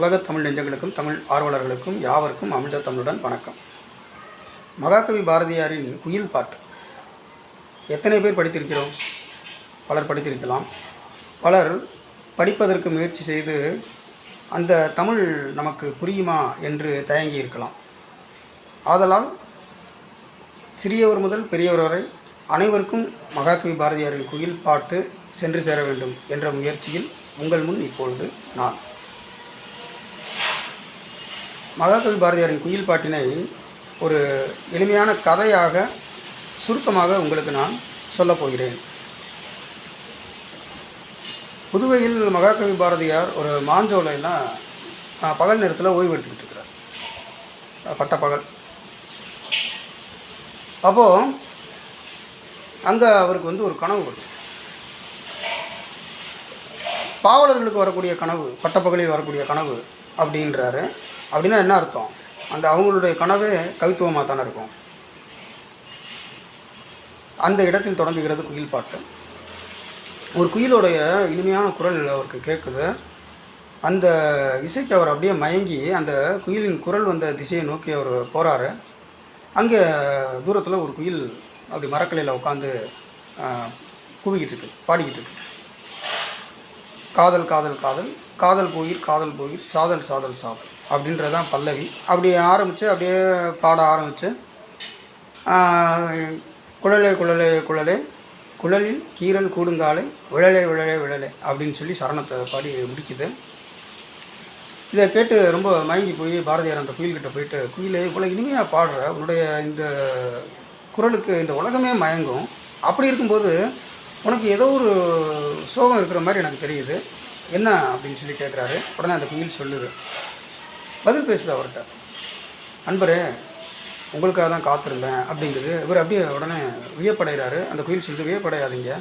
உலகத் தமிழ் நெஞ்சங்களுக்கும் தமிழ் ஆர்வலர்களுக்கும் யாவருக்கும் அமிழ்த தமிழுடன் வணக்கம். மகாகவி பாரதியாரின் குயில் பாட்டு. எத்தனை பேர் படித்திருக்கிறோம்? பலர் படித்திருக்கலாம். பலர் படிப்பதற்கு முயற்சி செய்து அந்த தமிழ் நமக்கு புரியுமா என்று தயங்கி இருக்கலாம். ஆதலால் சிறியவர் முதல் பெரியவர் வரை அனைவருக்கும் மகாகவி பாரதியாரின் குயில் பாட்டு சென்று சேர வேண்டும் என்ற முயற்சியில் உங்கள் முன் இப்பொழுது நான். மகாகவி பாரதியாரின் குயில் பாட்டினை ஒரு எளிமையான கதையாக சுருக்கமாக உங்களுக்கு நான் சொல்லப் போகிறேன். புதுவையில் மகாகவி பாரதியார் ஒரு மாஞ்சோலைன்னா பகல் நேரத்தில் ஓய்வு எடுத்துக்கிட்டு இருக்கிறார். பட்ட பகல். அப்போது அங்கே அவருக்கு வந்து ஒரு கனவு வருது. பாவலர்களுக்கு வரக்கூடிய கனவு பட்டப்பகலில் வரக்கூடிய கனவு அப்படின்றாரு. அப்படின்னா என்ன அர்த்தம்? அந்த அவங்களுடைய கனவே கவித்துவமாக தானே இருக்கும். அந்த இடத்தில் தொடங்குகிறது குயில் பாட்டு. ஒரு குயிலுடைய இனிமையான குரல் அவருக்கு கேட்குது. அந்த இசைக்கு அவர் அப்படியே மயங்கி அந்த குயிலின் குரல் வந்த திசையை நோக்கி அவர் போகிறாரு அங்கே தூரத்தில் ஒரு குயில் அப்படி மரக்கலையில் உட்காந்து குவிக்கிட்டு இருக்கு பாடிக்கிட்டு இருக்கு. காதல் காதல் காதல். காதல் போயிர் காதல் போயிர் சாதல் சாதல் சாதல். அப்படின்றதான் பல்லவி. அப்படி ஆரம்பித்து அப்படியே பாட ஆரம்பித்து குழலே குழலே குழலே குழலில் கீரல் கூடுங்காலை விழலே விழலே விழலே அப்படின்னு சொல்லி சரணத்தை பாடி முடிக்குது. இதை கேட்டு ரொம்ப மயங்கி போய் பாரதியார் அந்த குயில்கிட்ட போயிட்டு குயிலே இவ்வளோ இனிமையாக பாடுற உன்னுடைய இந்த குரலுக்கு இந்த உலகமே மயங்கும். அப்படி இருக்கும்போது உனக்கு ஏதோ ஒரு சோகம் இருக்கிற மாதிரி எனக்கு தெரியுது. என்ன அப்படின்னு சொல்லி கேட்குறாரு உடனே அந்த குயில் சொல்லுது. பதில் பேசுது அவர்கிட்ட. அன்பரே உங்களுக்காக தான் காத்திருந்தேன் அப்படிங்குது. இவர் அப்படியே உடனே வியப்படைகிறாரு. அந்த குயில் சொல்லிட்டு வியப்படையாதீங்க.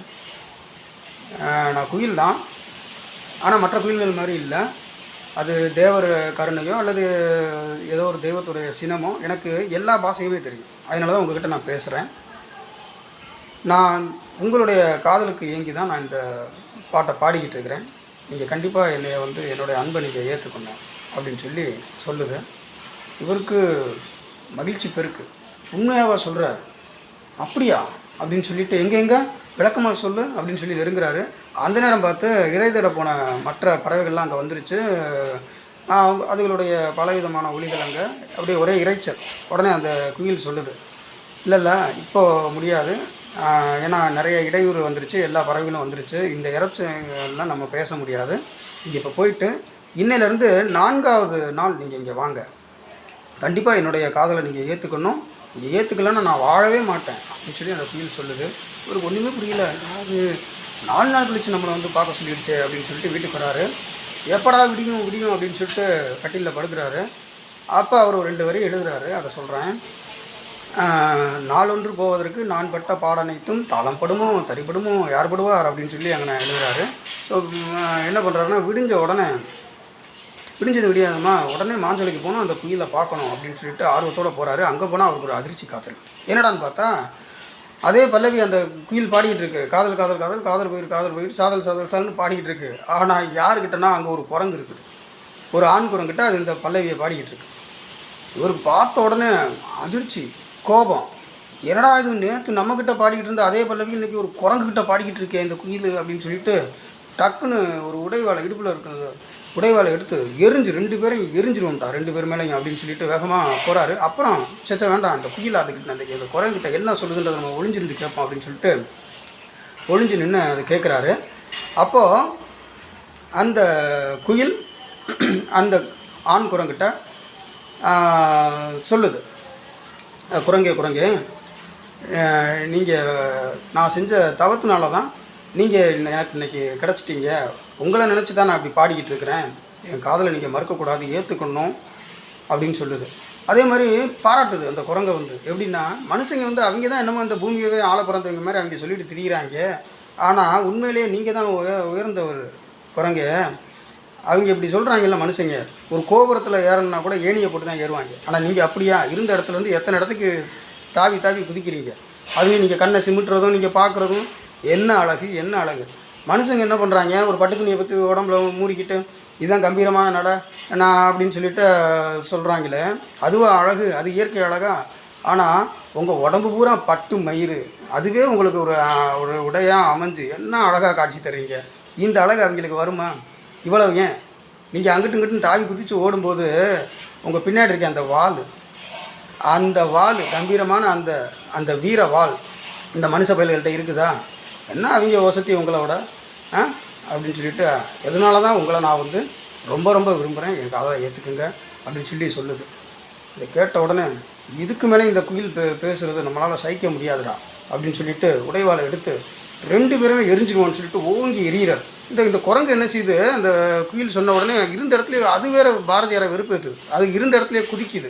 நான் குயில் தான். ஆனால் மற்ற குயில்கள் மாதிரி இல்லை. அது தேவர் கருணையோ அல்லது ஏதோ ஒரு தெய்வத்துடைய சினமோ எனக்கு எல்லா பாஷையுமே தெரியும். அதனால தான் உங்ககிட்ட நான் பேசுகிறேன் நான் உங்களுடைய காதலுக்கு ஏங்கி தான் நான் இந்த பாட்டை பாடிக்கிட்டு இருக்கிறேன். நீங்கள் கண்டிப்பாக என்னை வந்து என்னுடைய அன்பை நீங்கள் ஏற்றுக்கணும் அப்படின்னு சொல்லி சொல்லுது. இவருக்கு மகிழ்ச்சி பெருக்கு. உண்மையாவா சொல்கிறார் அப்படியா? அப்படின்னு சொல்லிட்டு எங்கே எங்கே? விளக்கமாக சொல்லு அப்படின்னு சொல்லி நெருங்குறாரு அந்த நேரம் பார்த்து இறை தேட போன மற்ற பறவைகள்லாம் அங்கே வந்துருச்சு. அவங்க- அதுகளுடைய பலவிதமான ஒலிகள் அங்கே. அப்படியே ஒரே இறைச்சல். உடனே அந்த குயில் சொல்லுது. இல்லை இல்லை இப்போது முடியாது. ஏன்னா நிறைய இடையூறு வந்துருச்சு. எல்லா பறவைகளும் வந்துருச்சு. இந்த இறைச்சல்லாம் நம்ம பேச முடியாது. இங்கே இப்போ போயிட்டு இன்னையிலேருந்து நான்காவது நாள் நீங்கள் இங்கே வாங்க. கண்டிப்பாக என்னுடைய காதலை நீங்கள் ஏற்றுக்கணும் நீங்கள் ஏற்றுக்கலன்னா நான் வாழவே மாட்டேன் அப்படின்னு சொல்லி அந்த ஃபீல் சொல்லுது. ஒரு ஒன்றுமே புரியல. அது நாலு நாள் கழிச்சு நம்மளை வந்து பார்க்க சொல்லிடுச்சே அப்படின்னு சொல்லிட்டு வீட்டுக்கு வராரு. எப்படா விடியும் விடியும்? அப்படின்னு சொல்லிட்டு கட்டிலில் படுக்கிறாரு. அப்போ அவர் ஒரு ரெண்டு வரி எழுதுகிறாரு அதை சொல்கிறேன் நாளொன்று போவதற்கு நான் பட்ட பாடனைத்தும் தாளம் படுமோ தறிப்படுமோ யார் படுவார்? அப்படின்னு சொல்லி அங்கே நான் எழுதுகிறாரு என்ன பண்ணுறாருன்னா விடிஞ்ச உடனே விடிஞ்சது விடியாதம்மா. உடனே மாஞ்சோலைக்கு போகணும் அந்த குயிலை பார்க்கணும் அப்படின்னு சொல்லிட்டு ஆர்வத்தோடு போகிறாரு அங்கே போனால் அவருக்கு ஒரு அதிர்ச்சி காத்திருக்கு. என்னடான்னு பார்த்தா அதே பல்லவி அந்த குயில் பாடிக்கிட்டு இருக்கு. காதல் காதல் காதல் காதல் போயிரு காதல் போயிரு சாதல் சாதல் சாதல்னு பாடிக்கிட்டு இருக்கு. ஆனால் யாருக்கிட்டனா அங்கே ஒரு குரங்கு இருக்குது. ஒரு ஆண் குரங்கிட்ட அது இந்த பல்லவியை பாடிக்கிட்டு இருக்கு. இவர் பார்த்த உடனே அதிர்ச்சி கோபம். என்னடா இது நேற்று நம்மக்கிட்ட பாடிக்கிட்டு இருந்த அதே பல்லவி இன்னைக்கு ஒரு குரங்குகிட்ட பாடிக்கிட்டு இருக்கேன் இந்த குயில் அப்படின்னு சொல்லிட்டு டக்குன்னு ஒரு உடைவாளை இடுப்பில் இருக்கிற உடைவாளை எடுத்து எரிஞ்சு ரெண்டு பேரும் எரிஞ்சிருவோம்டா ரெண்டு பேர் மேலேயும் அப்படின்னு சொல்லிட்டு வேகமாக போகிறாரு அப்புறம் சச்ச வேண்டாம் அந்த குயில் அதுக்கிட்ட அந்த அந்த குரங்கிட்ட என்ன சொல்லுதுன்றதை நம்ம ஒளிஞ்சிருந்து கேட்போம் அப்படின்னு சொல்லிட்டு ஒளிஞ்சு நின்று அதை கேட்குறாரு அப்போது அந்த குயில் அந்த ஆண் குரங்கிட்ட சொல்லுது. குரங்கே குரங்கே நீங்கள் நான் செஞ்ச தவத்தினால தான் நீங்கள் எனக்கு இன்னைக்கு கிடச்சிட்டீங்க. உங்களை நினச்சி தான் நான் அப்படி பாடிக்கிட்டு இருக்கிறேன். என் காதலை நீங்கள் மறுக்கக்கூடாது ஏற்றுக்கணும் அப்படின்னு சொல்லுது. அதே மாதிரி பாராட்டுது அந்த குரங்கை வந்து. எப்படின்னா மனுஷங்க வந்து அவங்க தான் என்னமோ அந்த பூமியவே ஆள பிறந்தவங்க மாதிரி அவங்க சொல்லிட்டு திரியிறாங்க. ஆனால் உண்மையிலேயே நீங்கள் தான் உய உயர்ந்த ஒரு குரங்க. அவங்க இப்படி சொல்கிறாங்கல்ல மனுஷங்க ஒரு கோபுரத்தில் ஏறணும்னா கூட ஏணியை போட்டு தான் ஏறுவாங்க. ஆனால் நீங்கள் அப்படியா? இருந்த இடத்துல இருந்து எத்தனை இடத்துக்கு தாவி தாவி குதிக்கிறீங்க? அதுலேயும் நீங்கள் கண்ணை சிமிட்டுறதும் நீங்கள் பார்க்குறதும் என்ன அழகு என்ன அழகு? மனுஷங்க என்ன பண்ணுறாங்க ஒரு பட்டு துணியை பற்றி உடம்புல மூடிக்கிட்டு இதுதான் கம்பீரமான நட நான் அப்படின்னு சொல்லிட்டு சொல்கிறாங்களே அதுவா அழகு? அது இயற்கை அழகா? ஆனால் உங்கள் உடம்பு பூரா பட்டு மயிறு. அதுவே உங்களுக்கு ஒரு ஒரு உடையாக அமைஞ்சு என்ன அழகாக காட்சி தர்றீங்க? இந்த அழகு அவங்களுக்கு வருமா? இவ்வளவு ஏன்? நீங்கள் அங்கிட்டு இங்கிட்டு தாவி குதித்து ஓடும்போது உங்கள் பின்னாடி இருக்க அந்த வால் அந்த வாள் கம்பீரமான அந்த அந்த வீர வால் இந்த மனுஷ பயல்கள்கிட்ட இருக்குதா? என்ன அவங்க வசதி உங்களோட ஆ? அப்படின்னு சொல்லிட்டு எதனால தான் உங்களை நான் வந்து ரொம்ப ரொம்ப விரும்புகிறேன் என் காதை ஏற்றுக்குங்க அப்படின்னு சொல்லி சொல்லுது. இதை கேட்ட உடனே இதுக்கு மேலே இந்த குயில் பே பேசுகிறது நம்மளால் சகிக்க முடியாதுடா அப்படின்னு சொல்லிட்டு உடைவாளை எடுத்து ரெண்டு பேருமே எரிஞ்சிருவோன்னு சொல்லிட்டு ஓங்கி எரியிறார் இந்த இந்த குரங்கு என்ன செய்யுது? அந்த குயில் சொன்ன உடனே இருந்த இடத்துல அது வேறு பாரதியாரை வெறுப்பேத்து அது இருந்த இடத்துல குதிக்குது.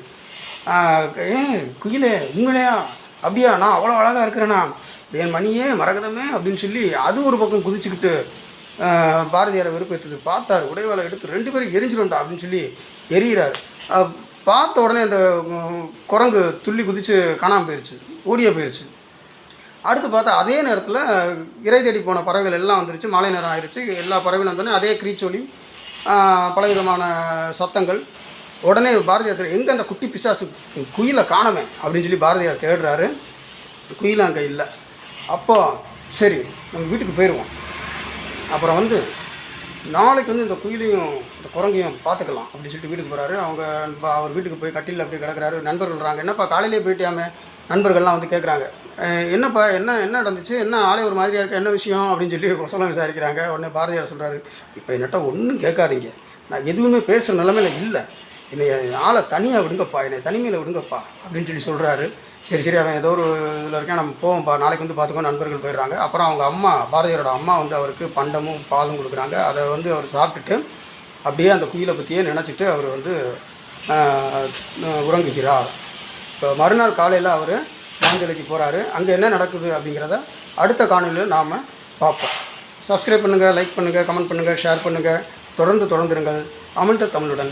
ஏன் குயிலே உண்மையிலையா? அப்படியா? நான் அவ்வளோ அழகாக இருக்கிறேனா? என் மணியே மரகதமே அப்படின்னு சொல்லி அது ஒரு பக்கம் குதிச்சுக்கிட்டு பாரதியாரை வெறுப்பேற்றது பார்த்தார் உடைவாளை எடுத்து ரெண்டு பேரும் எரிஞ்சிடும்டா அப்படின்னு சொல்லி எரிகிறார் பார்த்த உடனே அந்த குரங்கு துள்ளி குதித்து காணாமல் போயிடுச்சு ஓடியே போயிடுச்சு அடுத்து பார்த்தா அதே நேரத்தில் இறை தேடி போன பறவைகள் எல்லாம் வந்துருச்சு. மாலை நேரம் ஆயிடுச்சு எல்லா பறவைகளும் வந்தோடனே அதே கிரீச்சொலி பலவிதமான சத்தங்கள். உடனே பாரதியார் எங்கே அந்த குட்டி பிசாசு? குயிலை காணமே அப்படின்னு சொல்லி பாரதியார் தேடுறாரு. குயில் அங்கே இல்லை. அப்போ சரி நம்ம வீட்டுக்கு போயிடுவோம் அப்புறம் வந்து நாளைக்கு வந்து இந்த குயிலையும் இந்த குரங்கையும் பார்த்துக்கலாம் அப்படின்னு சொல்லிட்டு வீட்டுக்கு போகிறாரு அவங்க அவர் வீட்டுக்கு போய் கட்டிலில் அப்படியே கிடக்கிறாரு. நண்பர்கள்றாங்க என்னப்பா காலையிலே போயிட்டியாமே? நண்பர்கள்லாம் வந்து கேட்குறாங்க என்னப்பா என்ன என்ன நடந்துச்சு? என்ன ஆளே ஒரு மாதிரியாக இருக்கா? என்ன விஷயம்? அப்படின்னு சொல்லி சொல்ல விசாரிக்கிறாங்க. உடனே பாரதியார் சொல்கிறாரு இப்போ என்னட்ட ஒன்றும் கேட்காதீங்க. நான் எதுவுமே பேசுகிற நிலமையில இல்லை. என்னை ஆளை தனியாக விடுங்கப்பா என்னை தனிமையில் விடுங்கப்பா அப்படின்னு சொல்லி சொல்கிறாரு சரி சரி அவன் ஏதோ ஒரு இதில் இருக்கேன் நம்ம போவோம்ப்பா நாளைக்கு வந்து பார்த்துக்கோ நண்பர்கள் போயிடுறாங்க. அப்புறம் அவங்க அம்மா பாரதியாரோட அம்மா வந்து அவருக்கு பண்டமும் பாலும் கொடுக்குறாங்க. அதை வந்து அவர் சாப்பிட்டுட்டு அப்படியே அந்த குயிலை பற்றியே நினச்சிட்டு அவர் வந்து உறங்குகிறார். இப்போ மறுநாள் காலையில் அவர் மாஞ்சலைக்கு போகிறாரு அங்கே என்ன நடக்குது அப்படிங்கிறத அடுத்த காணொலியில் நாம் பார்ப்போம். சப்ஸ்கிரைப் பண்ணுங்கள் லைக் பண்ணுங்கள் கமெண்ட் பண்ணுங்கள் ஷேர் பண்ணுங்கள் தொடர்ந்து தொடர்ந்துருங்கள். அமிழ்த தமிழுடன்.